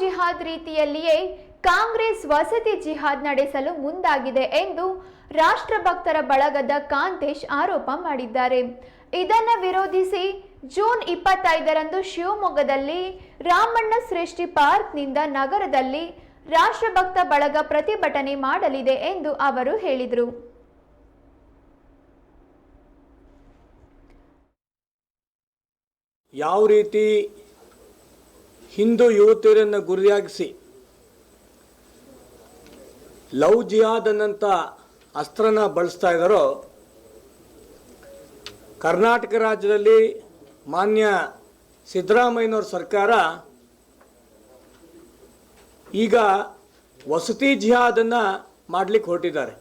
ಜಿಹಾದ್ ರೀತಿಯಲ್ಲಿಯೇ ಕಾಂಗ್ರೆಸ್ ವಸತಿ ಜಿಹಾದ್ ನಡೆಸಲು ಮುಂದಾಗಿದೆ ಎಂದು ರಾಷ್ಟ್ರಭಕ್ತರ ಬಳಗದ ಕಾಂತೇಶ್ ಆರೋಪ ಮಾಡಿದ್ದಾರೆ. ಇದನ್ನು ವಿರೋಧಿಸಿ ಜೂನ್ ಇಪ್ಪತ್ತೈದರಂದು ಶಿವಮೊಗ್ಗದಲ್ಲಿ ರಾಮಣ್ಣ ಸೃಷ್ಟಿ ಪಾರ್ಕ್ನಿಂದ ನಗರದಲ್ಲಿ ರಾಷ್ಟ್ರಭಕ್ತ ಬಳಗ ಪ್ರತಿಭಟನೆ ಮಾಡಲಿದೆ ಎಂದು ಅವರು ಹೇಳಿದರು. ಯಾವ ರೀತಿ ಹಿಂದೂ ಯುವತಿಯರನ್ನು ಗುರಿಯಾಗಿಸಿ, ಲವ್ ಜಿಹಾದ್ ಅನ್ನಂಥ ಅಸ್ತ್ರನ ಬಳಸ್ತಾ ಇದ್ದಾರೋ, ಕರ್ನಾಟಕ ರಾಜ್ಯದಲ್ಲಿ ಮಾನ್ಯ ಸಿದ್ದರಾಮಯ್ಯನವ್ರ ಸರ್ಕಾರ ಈಗ ವಸತಿ ಜಿಹಾದನ್ನು ಮಾಡಲಿಕ್ಕೆ ಹೊರಟಿದ್ದಾರೆ.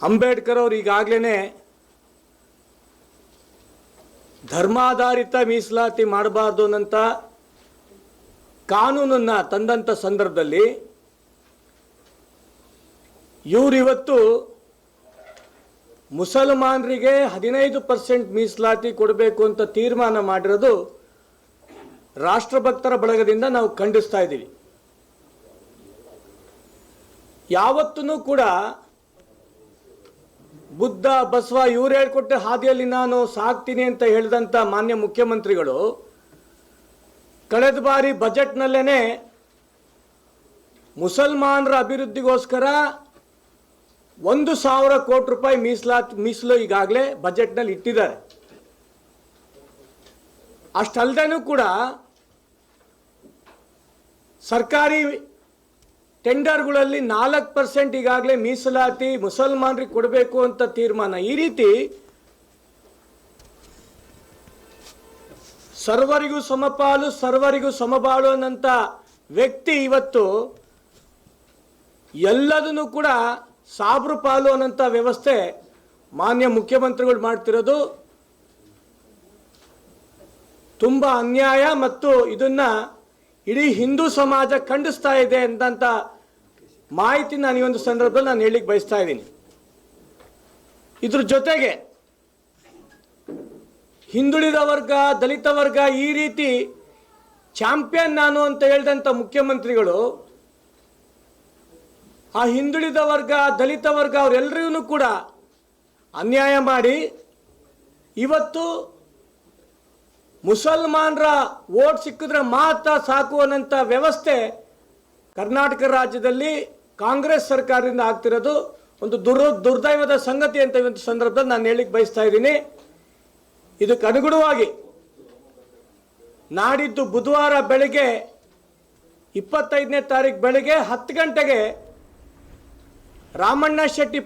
ಅಂಬೇಡ್ಕರ್ ಅವರು ಈಗಾಗಲೇ ಧರ್ಮಾಧಾರಿತ ಮೀಸಲಾತಿ ಮಾಡಬಾರ್ದು ಅನ್ನಂತ ಕಾನೂನನ್ನು ತಂದಂಥ ಸಂದರ್ಭದಲ್ಲಿ ಇವರಿವತ್ತು ಮುಸಲ್ಮಾನರಿಗೆ ಹದಿನೈದು ಪರ್ಸೆಂಟ್ ಮೀಸಲಾತಿ ಕೊಡಬೇಕು ಅಂತ ತೀರ್ಮಾನ ಮಾಡಿರೋದು ರಾಷ್ಟ್ರಭಕ್ತರ ಬಳಗದಿಂದ ನಾವು ಖಂಡಿಸ್ತಾ ಇದ್ದೀವಿ. ಯಾವತ್ತೂ ಕೂಡ ಬುದ್ಧ, ಬಸವ ಇವ್ರು ಹೇಳ್ಕೊಟ್ಟ ಹಾದಿಯಲ್ಲಿ ನಾನು ಸಾಕ್ತೀನಿ ಅಂತ ಹೇಳಿದಂತ ಮಾನ್ಯ ಮುಖ್ಯಮಂತ್ರಿಗಳು, ಕಳೆದ ಬಾರಿ ಬಜೆಟ್ನಲ್ಲೇ ಮುಸಲ್ಮಾನರ ಅಭಿವೃದ್ಧಿಗೋಸ್ಕರ ಒಂದು ಸಾವಿರ ಕೋಟಿ ರೂಪಾಯಿ ಮೀಸಲಾತಿ, ಮೀಸಲು ಈಗಾಗಲೇ ಬಜೆಟ್ನಲ್ಲಿ ಇಟ್ಟಿದ್ದಾರೆ. ಅಷ್ಟಲ್ದೇನೂ ಕೂಡ ಸರ್ಕಾರಿ ಟೆಂಡರ್ಗಳಲ್ಲಿ ನಾಲ್ಕು ಪರ್ಸೆಂಟ್ ಈಗಾಗಲೇ ಮೀಸಲಾತಿ ಮುಸಲ್ಮಾನರಿಗೆ ಕೊಡಬೇಕು ಅಂತ ತೀರ್ಮಾನ. ಈ ರೀತಿ ಸರ್ವರಿಗೂ ಸಮಪಾಲು, ಸರ್ವರಿಗೂ ಸಮಬಾಳು ಅನ್ನಂಥ ವ್ಯಕ್ತಿ ಇವತ್ತು ಎಲ್ಲದನ್ನು ಕೂಡ ಸಾಬ್ರು ಪಾಲು ಅನ್ನೋಂಥ ವ್ಯವಸ್ಥೆ ಮಾನ್ಯ ಮುಖ್ಯಮಂತ್ರಿಗಳು ಮಾಡ್ತಿರೋದು. ತುಂಬ ಅನ್ಯಾಯ ಮತ್ತು ಇದನ್ನ ಇಡೀ ಹಿಂದೂ ಸಮಾಜ ಖಂಡಿಸ್ತಾ ಇದೆ ಅಂತಂತ ಮಾಹಿತಿ ನಾನು ಈ ಒಂದು ಸಂದರ್ಭದಲ್ಲಿ ನಾನು ಹೇಳಿಕ್ಕೆ ಬಯಸ್ತಾ ಇದ್ದೀನಿ. ಇದ್ರ ಜೊತೆಗೆ ಹಿಂದುಳಿದ ವರ್ಗ, ದಲಿತ ವರ್ಗ ಈ ರೀತಿ ಚಾಂಪಿಯನ್ ನಾನು ಅಂತ ಹೇಳಿದಂಥ ಮುಖ್ಯಮಂತ್ರಿಗಳು, ಆ ಹಿಂದುಳಿದ ವರ್ಗ, ದಲಿತ ವರ್ಗ ಅವರೆಲ್ಲರಿಗೂ ಕೂಡ ಅನ್ಯಾಯ ಮಾಡಿ ಇವತ್ತು ಮುಸಲ್ಮಾನರ ಓಟ್ ಸಿಕ್ಕಿದ್ರೆ ಮಾತ್ರ ಸಾಕು ಅನ್ನೋಂಥ ವ್ಯವಸ್ಥೆ ಕರ್ನಾಟಕ ರಾಜ್ಯದಲ್ಲಿ ಕಾಂಗ್ರೆಸ್ ಸರ್ಕಾರದಿಂದ ಆಗ್ತಿರೋದು ಒಂದು ದುರ್, ದುರ್ದೈವದ ಸಂಗತಿ ಅಂತ ಇವತ್ತು ಸಂದರ್ಭದಲ್ಲಿ ನಾನು ಹೇಳಿಕ್ ಬಯಸ್ತಾ ಇದ್ದೀನಿ. ಇದಕ್ಕೆ ಅನುಗುಣವಾಗಿ ನಾಡಿದ್ದು ಬುಧವಾರ ಬೆಳಗ್ಗೆ ಇಪ್ಪತ್ತೈದನೇ ತಾರೀಕು ಬೆಳಗ್ಗೆ ಹತ್ತು ಗಂಟೆಗೆ ರಾಮಣ್ಣ ಶೆಟ್ಟಿ